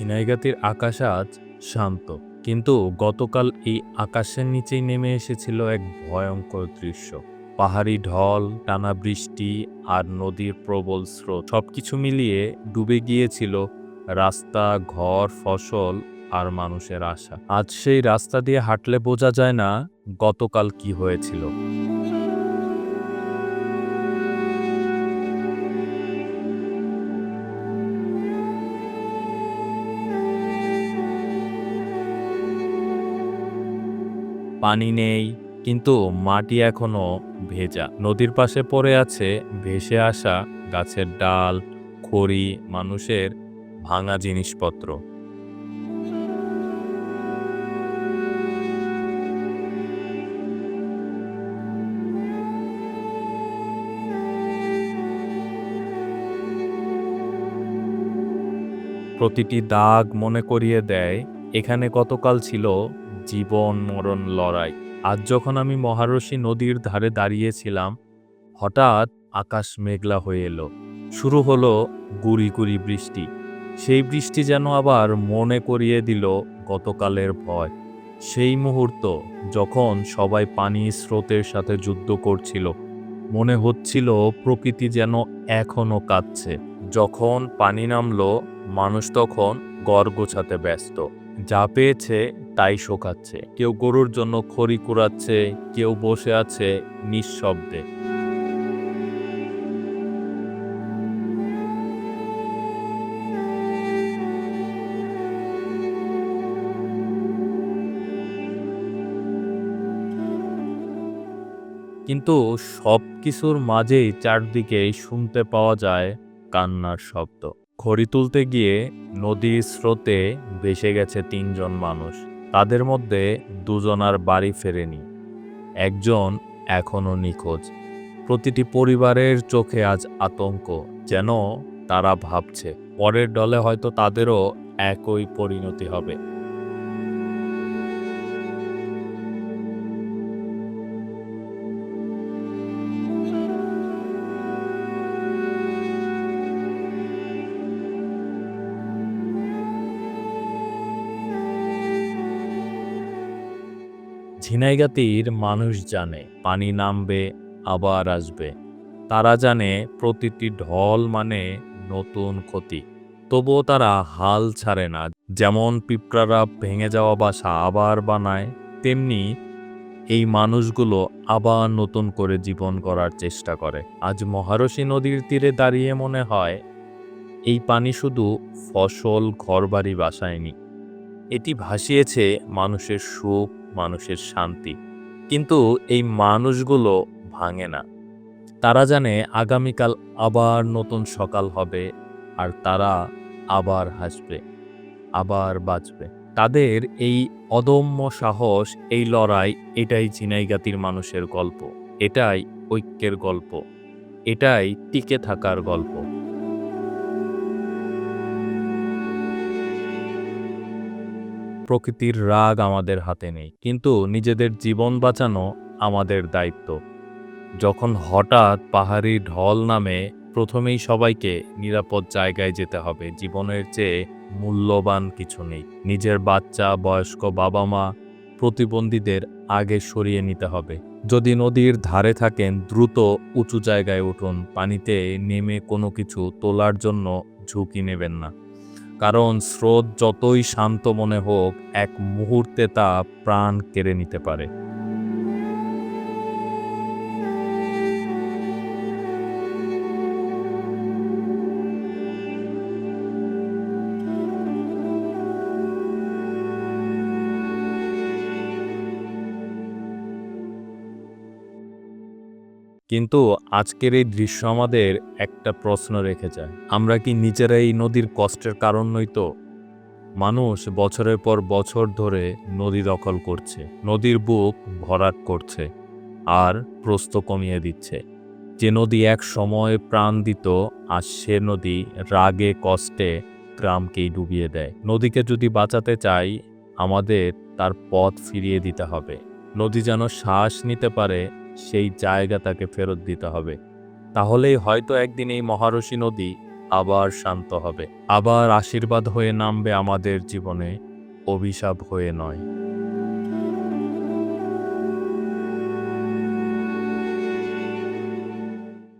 ঝিনাইগাতির আকাশ আজ শান্ত, কিন্তু গতকাল এই আকাশের নিচেই নেমে এসেছিল এক ভয়ঙ্কর দৃশ্য। পাহাড়ি ঢল, টানা বৃষ্টি আর নদীর প্রবল স্রোত সবকিছু মিলিয়ে ডুবে গিয়েছিল রাস্তা, ঘর, ফসল আর মানুষের আশা। আজ সেই রাস্তা দিয়ে হাঁটলে বোঝা যায় না গতকাল কি হয়েছিল। পানি নেই, কিন্তু মাটি এখনও ভেজা। নদীর পাশে পড়ে আছে ভেসে আসা গাছের ডাল, খড়ি, মানুষের ভাঙা জিনিসপত্র। প্রতিটি দাগ মনে করিয়ে দেয়, এখানে কতকাল ছিল জীবন মরণ লড়াই। আজ যখন আমি মহারশী নদীর ধারে দাঁড়িয়েছিলাম, হঠাৎ আকাশ মেঘলা হয়ে এলো। শুরু হলো গুড়ি গুড়ি বৃষ্টি। সেই বৃষ্টি যেন আবার মনে করিয়ে দিল গতকালের ভয়। সেই মুহূর্ত যখন সবাই পানি স্রোতের সাথে যুদ্ধ করছিল, মনে হচ্ছিল প্রকৃতি যেন এখনও কাঁদছে। যখন পানি নামলো, মানুষ তখন গড় গোছাতে ব্যস্ত। যা পেয়েছে তাই শোকাচ্ছে। কেউ গরুর জন্য খড়ি কুড়াচ্ছে, কেউ বসে আছে নিঃশব্দে। কিন্তু সব কিছুর মাঝেই চারদিকে শুনতে পাওয়া যায় কান্নার শব্দ। খড়ি তুলতে গিয়ে নদীর স্রোতে ভেসে গেছে তিনজন মানুষ। তাদের মধ্যে দুজন আর বাড়ি ফেরেনি। একজন এখনও নিখোঁজ। প্রতিটি পরিবারের চোখে আজ আতঙ্ক, যেন তারা ভাবছে, পরের দলে হয়তো তাদেরও একই পরিণতি হবে। ঝিনাইগাতির মানুষ জানে, পানি নামবে, আবার আসবে। তারা জানে প্রতিটি ঢল মানে নতুন ক্ষতি। তবুও তারা হাল ছাড়ে না, যেমন পিঁপড়ারা ভেঙে যাওয়া বাসা আবার বানায়, তেমনি এই মানুষগুলো আবার নতুন করে জীবন করার চেষ্টা করে। আজ মহারশী নদীর তীরে দাঁড়িয়ে মনে হয়, এই পানি শুধু ফসল, ঘরবাড়ি বাসায়নি। এটি ভাসিয়েছে মানুষের সুখ মানুষের শান্তি। কিন্তু এই মানুষগুলো ভাঙে না। তারা জানে আগামীকাল আবার নতুন সকাল হবে আর তারা আবার হাসবে, আবার বাঁচবে। তাদের এই অদম্য সাহস, এই লড়াই এটাই ঝিনাইগাতির মানুষের গল্প, এটাই ঐক্যের গল্প, এটাই টিকে থাকার গল্প। প্রকৃতির রাগ আমাদের হাতে নেই, কিন্তু নিজেদের জীবন বাঁচানো আমাদের দায়িত্ব। যখন হঠাৎ পাহাড়ি ঢল নামে প্রথমেই সবাইকে নিরাপদ জায়গায় যেতে হবে, জীবনের চেয়ে মূল্যবান কিছু নেই। নিজের বাচ্চা, বয়স্ক বাবা মা প্রতিবন্ধীদের আগে সরিয়ে নিতে হবে। যদি নদীর ধারে থাকেন, দ্রুত উঁচু জায়গায় উঠুন, পানিতে নেমে কোনো কিছু তোলার জন্য ঝুঁকি নেবেন না। কারণ স্রোত যতই শান্ত মনে হোক এক মুহূর্তে তা প্রাণ কেড়ে নিতে পারে। কিন্তু আজকের এই দৃশ্য আমাদের একটা প্রশ্ন রেখে যায়। আমরা কি নিজেরা এই নদীর কষ্টের কারণ নই তো? মানুষ বছরের পর বছর ধরে নদী দখল করছে, নদীর বুক ভরাট করছে আর প্রস্ত কমিয়ে দিচ্ছে। যে নদী এক সময় প্রাণ দিত আর সে নদী রাগে, কষ্টে গ্রামকেই ডুবিয়ে দেয়। নদীকে যদি বাঁচাতে চাই, আমাদের তার পথ ফিরিয়ে দিতে হবে। নদী যেন শ্বাস নিতে পারে সেই জায়গা তাকে ফেরত দিতে হবে। তাহলেই হয়তো একদিন এই মহারশী নদী আবার শান্ত হবে। আবার আশীর্বাদ হয়ে নামবে আমাদের জীবনে, অভিশাপ হয়ে নয়।